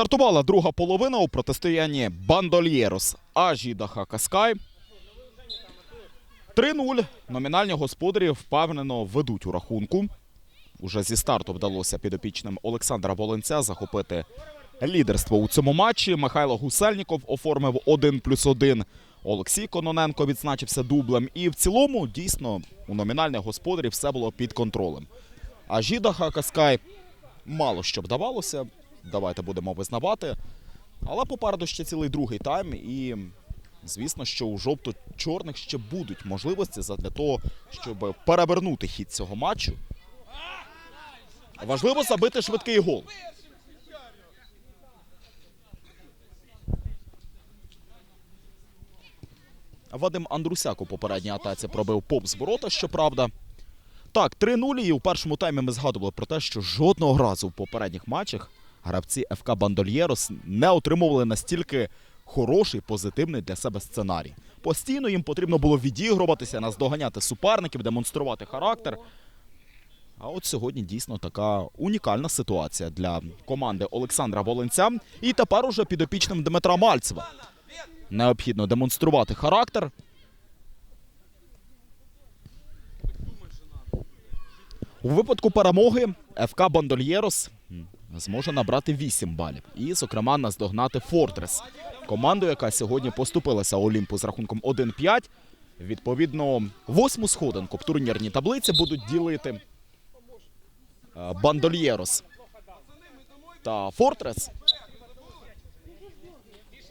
Стартувала друга половина у протистоянні Бандольєрос Ажіда Хакаскай. 3-0. Номінальні господарі впевнено ведуть у рахунку. Уже зі старту вдалося підопічним Олександра Волинця захопити лідерство у цьому матчі. Михайло Гусельніков оформив 1 плюс 1. Олексій Кононенко відзначився дублем. І в цілому, дійсно, у номінальних господарів все було під контролем. А Жіда Хакаскай мало що вдавалося. Давайте будемо визнавати. Але попереду ще цілий другий тайм. І звісно, що у жовто-чорних ще будуть можливості задля того, щоб перевернути хід цього матчу. Важливо забити швидкий гол. Вадим Андрусяк у попередній атаці пробив поп з ворота, щоправда. Так, 3-0, і у першому таймі ми згадували про те, що жодного разу в попередніх матчах гравці ФК Бандольєрос не отримували настільки хороший, позитивний для себе сценарій. Постійно їм потрібно було відігруватися, наздоганяти суперників, демонструвати характер. А от сьогодні дійсно така унікальна ситуація для команди Олександра Волинця. І тепер уже підопічним Дмитра Мальцева. Необхідно демонструвати характер. У випадку перемоги ФК Бандольєрос зможе набрати 8 балів і, зокрема, наздогнати Фортрес, команду, яка сьогодні поступилася Олімпу з рахунком 1-5. Відповідно, восьму сходинку в турнірній таблиці будуть ділити е, Бандольєрос та Фортрес.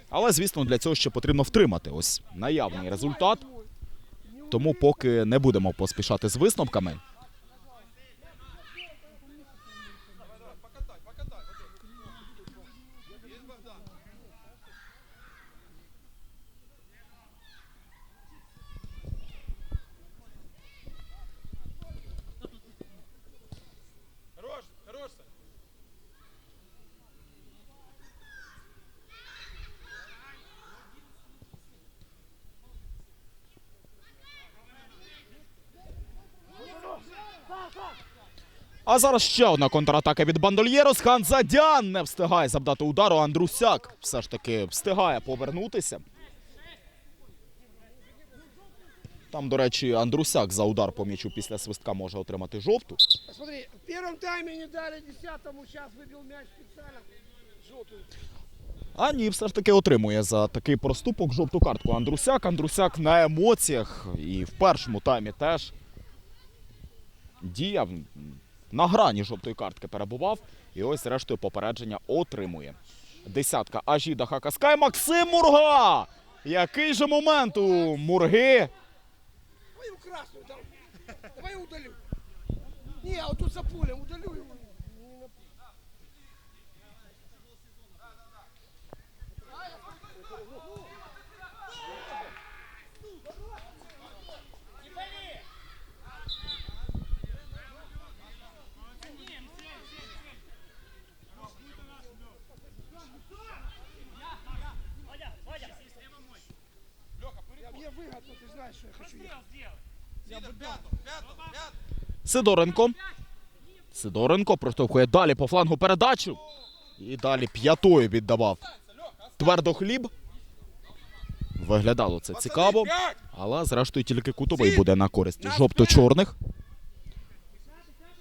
Але, звісно, для цього ще потрібно втримати ось наявний результат. Тому поки не будемо поспішати з висновками. А зараз ще одна контратака від Бандольєрос. Ханзадян не встигає завдати удару. Андрусяк все ж таки встигає повернутися. Там, до речі, Андрусяк за удар по м'ячу після свистка може отримати жовту. Смотри, в первом тайме не дали десятому, сейчас выбил мяч специально. Желтую. А ні, все ж таки отримує за такий проступок жовту картку Андрусяк. Андрусяк на емоціях і в першому таймі теж діяв на грані жовтої картки перебував. І ось, зрештою, попередження отримує. Десятка Ажіда Хакаскай. Максим Мурга! Який же момент у Мурги? Давай красну, давай. Удалю. Ні, а тут за полем удалю Сидоренко. Сидоренко проштовхує далі по флангу передачу. І далі п'ятою віддавав твердо хліб. Виглядало це цікаво. Але зрештою тільки кутовий буде на користь жовто-чорних.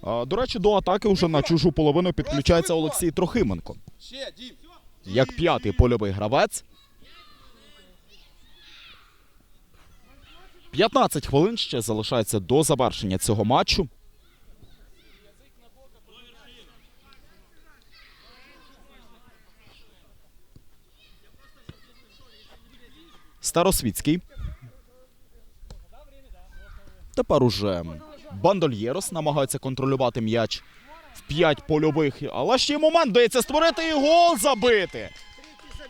До речі, до атаки вже на чужу половину підключається Олексій Трохименко. Як п'ятий польовий гравець. 15 хвилин ще залишається до завершення цього матчу. Старосвітський. Тепер уже Бандольєрос намагається контролювати м'яч в 5 польових. Але ще й момент дається створити і гол забити.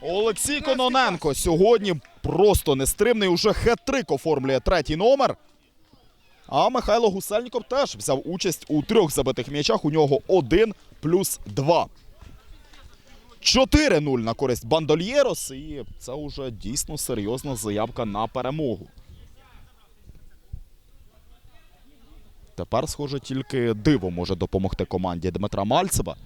Олексій Кононенко сьогодні просто нестримний. Уже хет-трик оформлює третій номер. А Михайло Гусельніков теж взяв участь у трьох забитих м'ячах. У нього один плюс два. 4-0 на користь Бандольєрос. І це вже дійсно серйозна заявка на перемогу. Тепер, схоже, тільки диво може допомогти команді Дмитра Мальцева.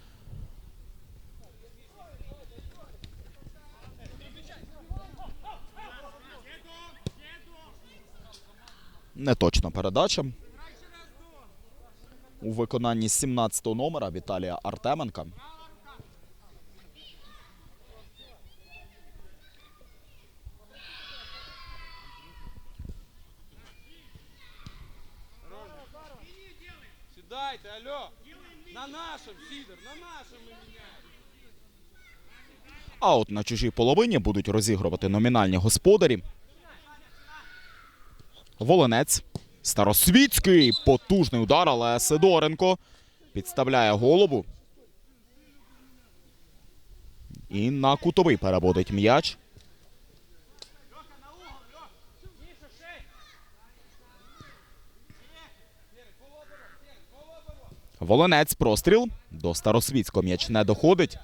Неточна передача. У виконанні 17-го номера Віталія Артеменка. Сідайте, алло. На нашем, Сидор, на нашем мы меняем. А от на чужій половині будуть розігрувати номінальні господарі. Волонець. Старосвітський. Потужний удар, але Сидоренко підставляє голову. І на кутовий переводить м'яч. Волонець простріл. До Старосвітського м'яч не доходить.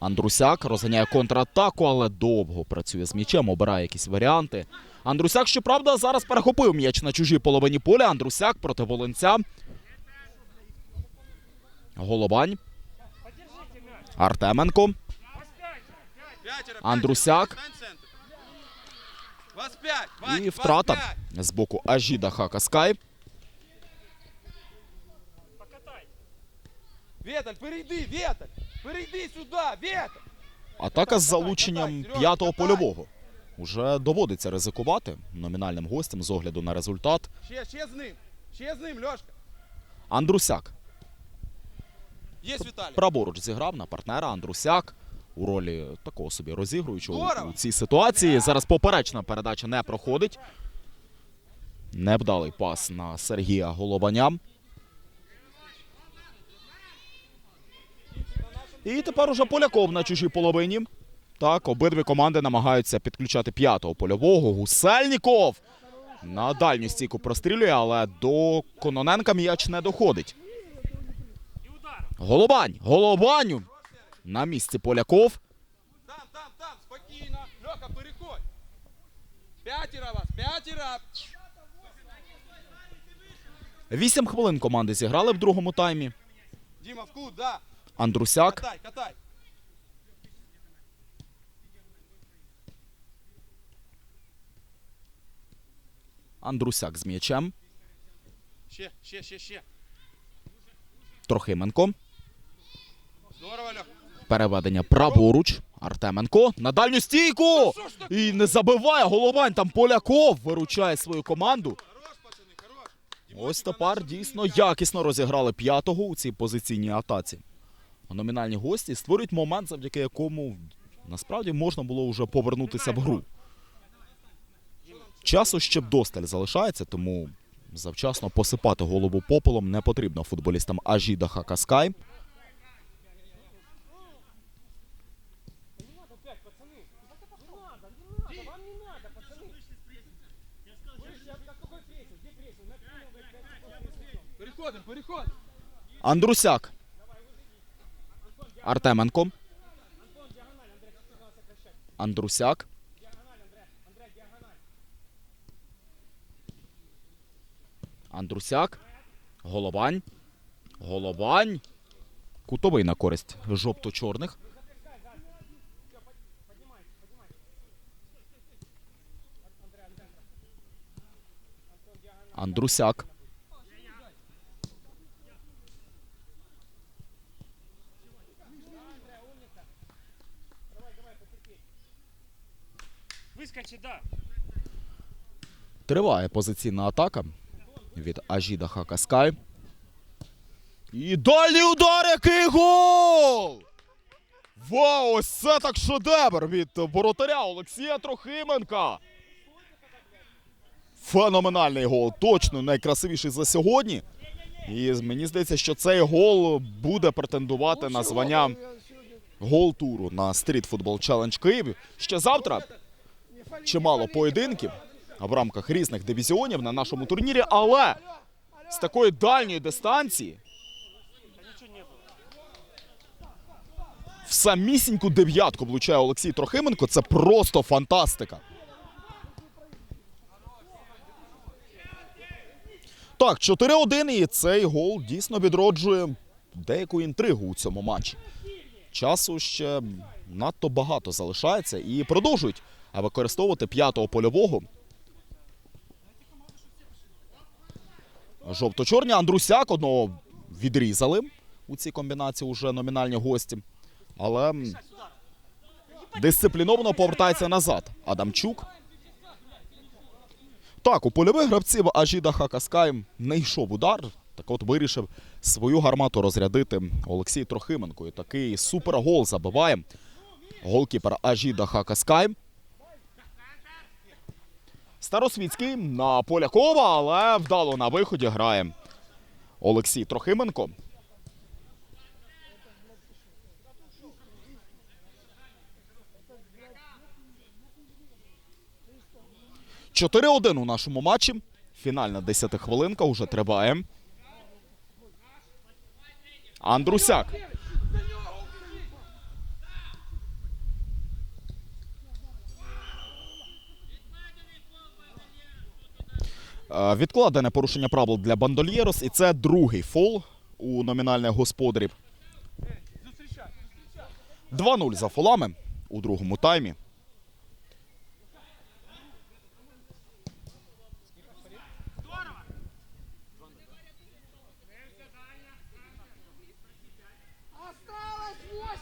Андрусяк розганяє контратаку, але довго працює з м'ячем, обирає якісь варіанти. Андрусяк, щоправда, зараз перехопив м'яч на чужій половині поля. Андрусяк проти Волинця. Голобань. Артеменко. Андрусяк. І втрата з боку Ажіда Хакаскай. Веталь, перейди, Веталь. Перейди сюда, Веталь. Атака з залученням п'ятого польового. Уже доводиться ризикувати номінальним гостям з огляду на результат. Ще, ще з ним. Ще з ним, Льошка. Андрусяк Есть Виталий. праворуч зіграв на партнера Андрусяк у ролі такого собі розігруючого Здорово! у цій ситуації. Зараз поперечна передача не проходить. Невдалий пас на Сергія Голованя. І тепер уже Поляков на чужій половині. Так, обидві команди намагаються підключати п'ятого польового. Гусельніков на дальню стійку прострілює, але до Кононенка м'яч не доходить. Голубань! Голубаню! На місці Поляков. Там, там, там, спокійно. Льоха, переходь. Пятеро вас, пятеро. Вісім хвилин команди зіграли в другому таймі. Дима, в кут, да. Андрусяк. Катай, катай. Андрусяк з м'ячем. Ще, ще, ще, ще. Трохименко. Переведення праворуч. Артеменко на дальню стійку. таке? І не забиває Головань. Там Поляков виручає свою команду. Ось тепер дійсно якісно розіграли п'ятого у цій позиційній атаці. Номінальні гості створюють момент, завдяки якому насправді можна було вже повернутися в гру. Часу ще досталь залишається, тому завчасно посипати голову попелом не потрібно футболістам Ажіда Хакаскай. Андрусяк. Артеменко. Андрусяк. Андрусяк. Головань. Головань. Кутовий на користь жовто-чорних. Андрусяк. Триває позиційна атака від Ажіда Хакаскай. І дальній удар, який гол! Вау, ось це так шедевр від воротаря Олексія Трохименка. Феноменальний гол. Точно найкрасивіший за сьогодні. І мені здається, що цей гол буде претендувати на звання гол туру на Street Football Challenge Київ. Ще завтра чимало поєдинків в рамках різних дивізіонів на нашому турнірі, але з такої дальньої дистанції в самісіньку дев'ятку влучає Олексій Трохименко. Це просто фантастика. Так, 4-1, і цей гол дійсно відроджує деяку інтригу у цьому матчі. Часу ще надто багато залишається і продовжують використовувати п'ятого польового. Жовто-чорні. Андрусяк одного відрізали у цій комбінації уже номінальні гості. Але дисципліновано повертається назад. Адамчук. Так, у польових гравців Ажіда Хакаскай не йшов удар. Так от вирішив свою гармату розрядити Олексій Трохименко. І такий супергол забиває голкіпер Ажіда Хакаскай. Старосвітський на Полякова, але вдало на виході грає Олексій Трохименко. Чотири 1 у нашому матчі. Фінальна 10 хвилинка уже триває. Андрусяк. Відкладене порушення правил для Бандольєрос, і це другий фол у номінальних господарів. 2-0 за фолами у другому таймі.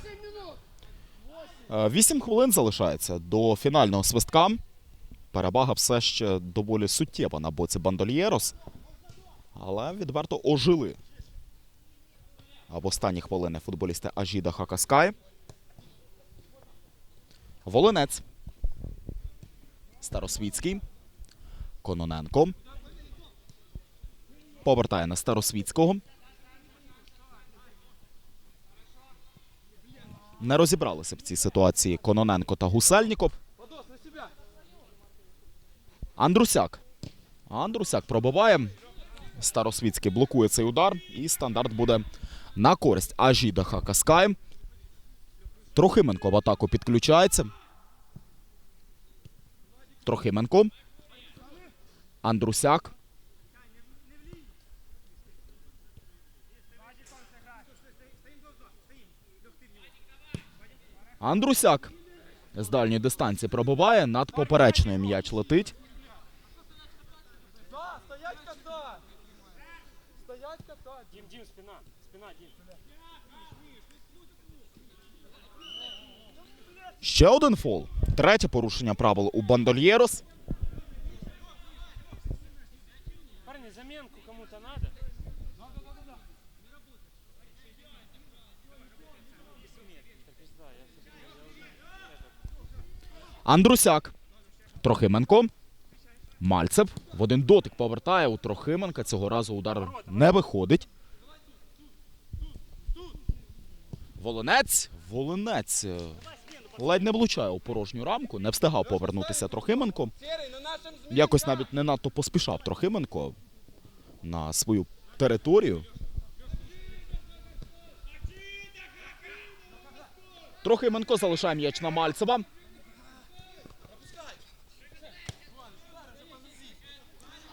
8 минут. Е, Вісім хвилин залишається до фінального свистка. Перевага все ще доволі суттєва на боці Бандольєрос. Але відверто ожили. А в останні хвилини футболісти Ажіда Хакаскай. Волинець. Старосвітський. Кононенко. Повертає на Старосвітського. Не розібралися в цій ситуації Кононенко та Гусельніков. Андрусяк. Андрусяк пробиває. Старосвітський блокує цей удар. І стандарт буде на користь Ажіда Хакаскай. Трохименко в атаку підключається. Трохименко. Андрусяк. Андрусяк з дальньої дистанції пробиває. Над поперечною м'яч летить. Спина, спина, Дим. Ще один фол. Третє порушення правил у Бандольєрос. Парни, заменку кому-то этот. Андрусяк. Трохименко. Мальцев в один дотик повертає у Трохименка. Цього разу удар не виходить. Волинець. Волинець. е, Ледь не влучає у порожню рамку. Не встигав повернутися Трохименко. Якось навіть не надто поспішав Трохименко на свою територію. Трохименко залишає м'яч на Мальцева.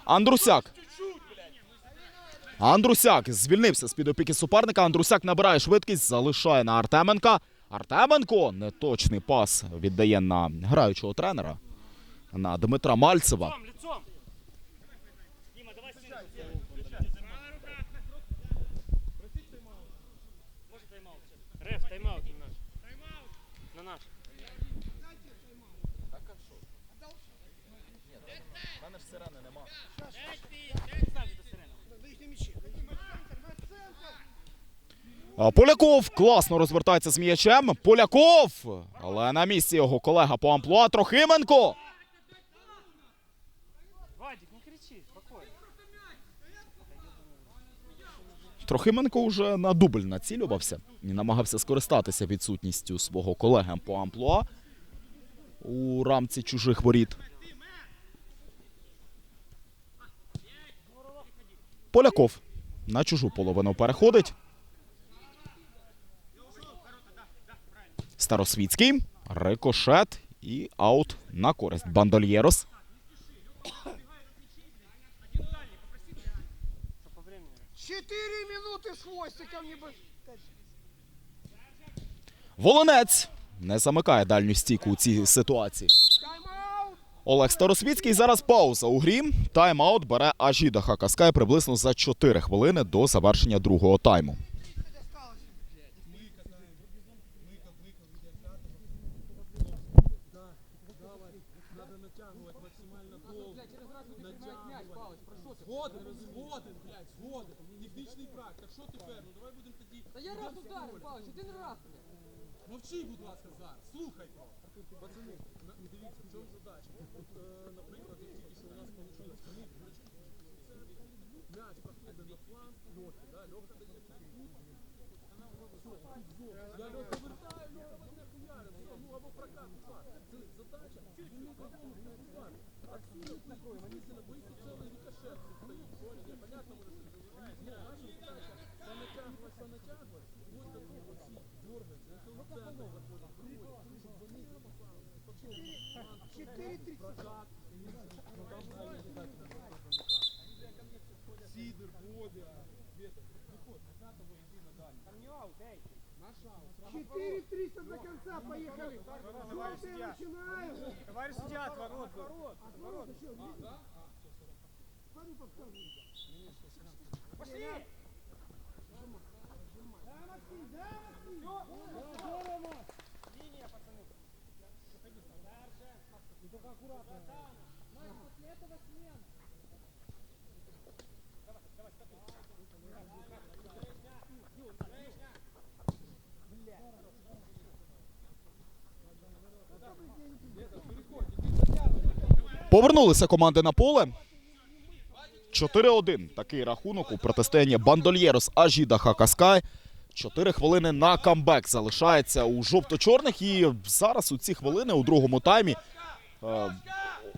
Андрусяк. Андрусяк звільнився з-під опіки суперника. Андрусяк набирає швидкість, залишає на Артеменка. Артеменко неточний пас віддає на граючого тренера на Дмитра Мальцева. Лицом, лицом. Дима, давай спину. Может тайм-аут сейчас? Реф, тайм-аут на наш. На наш. Ставь до сирени. Да их не мячи. А, Поляков класно розвертається з м'ячем. Поляков! Але на місці його колега по амплуа Трохименко. Трохименко вже на дубль націлювався і намагався скористатися відсутністю свого колеги по амплуа у рамці чужих воріт. Поляков на чужу половину переходить. Старосвітський. Рикошет і аут на користь Бандольєрос. 4 минуты с хвостиком не бы. Волонець не замикає дальню стійку у цій ситуації. Олег Старосвітський. Зараз пауза у грі. Тайм-аут бере Ажіда Хакаскай приблизно за 4 хвилини до завершення другого тайму. Згоден, згоден, блядь, згоден. Технічний брак. Так що тепер? Ну давай будемо тоді. Та я раз ударив, Павлович, один раз. блядь. Мовчи, будь ласка, зараз. Слухай просто. Пацани, ну, дивіться, в чому задача. Е, наприклад, як тільки що у нас вийшло м'яч проходить на фланг, Льохи, да, Льоха дає Я Льоха вертаю, Льоха мене хуярить, все, ну або прокат. Це задача, він не додому прибувати. Отсюда, естественно, боїться целый рикошет. стоїть, понял? Ні, понятно, може, що називається. Ні, наша задача, сонатягувати, сонатягувати, ось до того всі дергають, на цього центр заходить, кругом, щоб вони попали. Потім, фланг, прокат, ну там далі не так, не так, не так. Сидор, Бодя, Света, виходь, назад того йди на дальній. Наш аут. 4-300 до конца, поехали. Желтые начинаем. Товарищ судья, отворот. Отворот еще, видишь? Смотри, подсказывай. Пошли! Да, Максим, да, Максим! Здорово! Повернулися команди на поле. 4-1. Такий рахунок у протистоянні Бандольєрос Ажіда Хакаскай. 4 хвилини на камбек залишається у жовто-чорних. І зараз у ці хвилини у другому таймі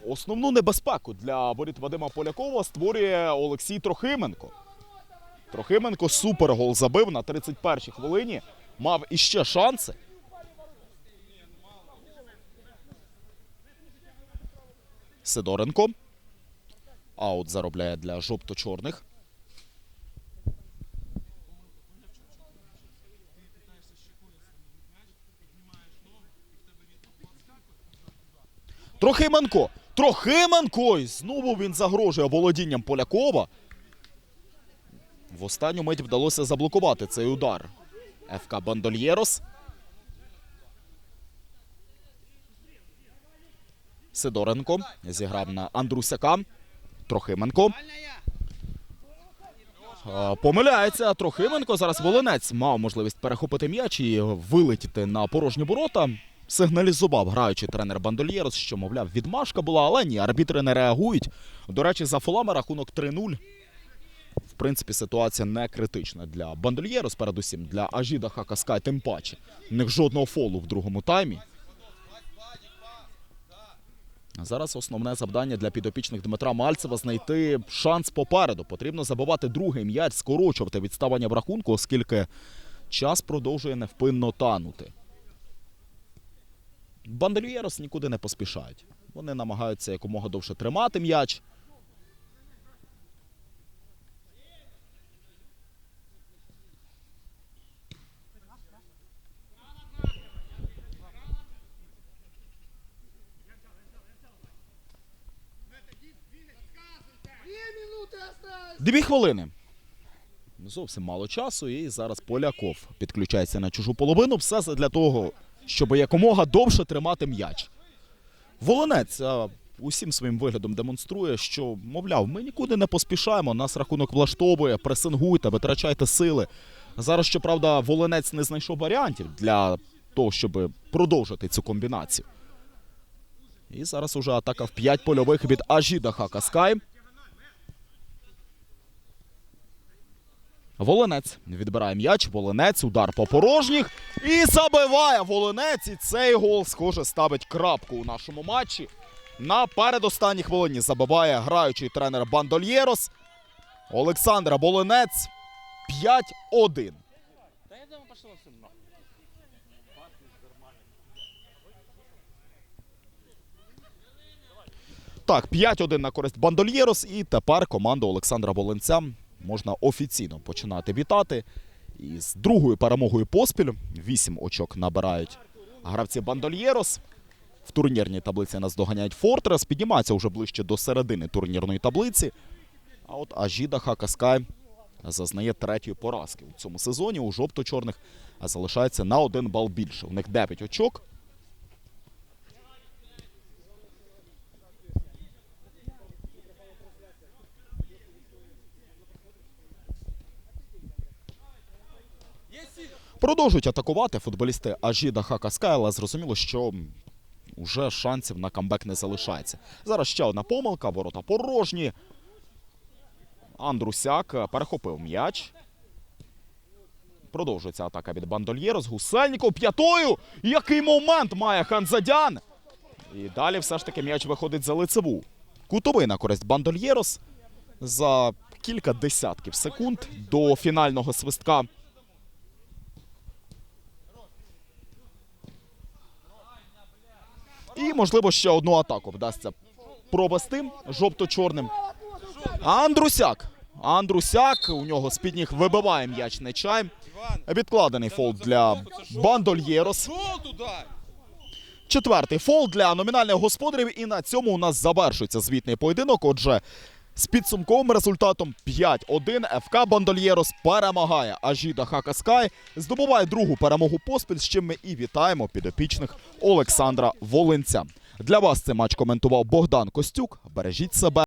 основну небезпеку для воріт Вадима Полякова створює Олексій Трохименко. Трохименко супергол забив на 31-й хвилині. Мав іще шанси. Сидоренко. Аут заробляє для жовто-чорних. Трохименко. Трохименко. І знову він загрожує володінням Полякова. В останню мить вдалося заблокувати цей удар. ФК Бандольєрос. Сидоренко зіграв на Андрусяка. Трохименко. Помиляється Трохименко. Зараз Волинець мав можливість перехопити м'яч і вилетіти на порожні ворота. Сигналізував граючий тренер Бандольєрос, що, мовляв, відмашка була, але ні, арбітри не реагують. До речі, за фолами рахунок 3-0. В принципі, ситуація не критична для Бандольєрос, передусім для Ажіда Хакаскай, тим паче. В них жодного фолу в другому таймі. Зараз основне завдання для підопічних Дмитра Мальцева знайти шанс попереду. Потрібно забивати другий м'яч, скорочувати відставання в рахунку, оскільки час продовжує невпинно танути. Бандельєрос нікуди не поспішають. Вони намагаються якомога довше тримати м'яч. Дві хвилини. Зовсім мало часу, і зараз Поляков підключається на чужу половину. Все для того, щоб якомога довше тримати м'яч. Волонець усім своїм виглядом демонструє, що, мовляв, ми нікуди не поспішаємо, нас рахунок влаштовує, пресингуйте, витрачайте сили. Зараз, щоправда, Волонець не знайшов варіантів для того, щоб продовжити цю комбінацію. І зараз уже атака в 5 польових від Ажіда Хакаскай. Волинець відбирає м'яч. Волинець, удар по порожніх. І забиває Волинець. І цей гол, схоже, ставить крапку у нашому матчі. На передостанній хвилині забиває граючий тренер Бандольєрос. Олександр Волинець 5-1. Да я думаю, пошел все нахуй. Так, 5-1 на користь Бандольєрос. І тепер команду Олександра Волинця можна офіційно починати вітати. І з другою перемогою поспіль 8 очок набирають гравці Бандольєрос. В турнірній таблиці нас доганяють Фортрес, піднімається вже ближче до середини турнірної таблиці. А от Ажіда Хакаскай зазнає третьої поразки у цьому сезоні. У жовто-чорних залишається на один бал більше. У них 9 очок. Продовжують атакувати футболісти Ажіда Хакаскай, але зрозуміло, що вже шансів на камбек не залишається. Зараз ще одна помилка, ворота порожні. Андрусяк перехопив м'яч. Продовжується атака від Бандольєрос. Гусельніков п'ятою. Який момент має Ханзадян. І далі все ж таки м'яч виходить за лицеву. Кутовий на користь Бандольєрос за кілька десятків секунд до фінального свистка. І, можливо, ще одну атаку вдасться провести жовто-чорним. Андрусяк. Андрусяк. У нього з-під ніг вибиває м'яч Нечай. Відкладений фол для Бандольєрос. Четвертий фол для номінальних господарів. І на цьому у нас завершується звітний поєдинок. Отже, з підсумковим результатом 5-1 ФК Бандольєрос перемагає А Жіда Хакаскай. Здобуває другу перемогу поспіль, з чим ми і вітаємо підопічних Олександра Волинця. Для вас цей матч коментував Богдан Костюк. Бережіть себе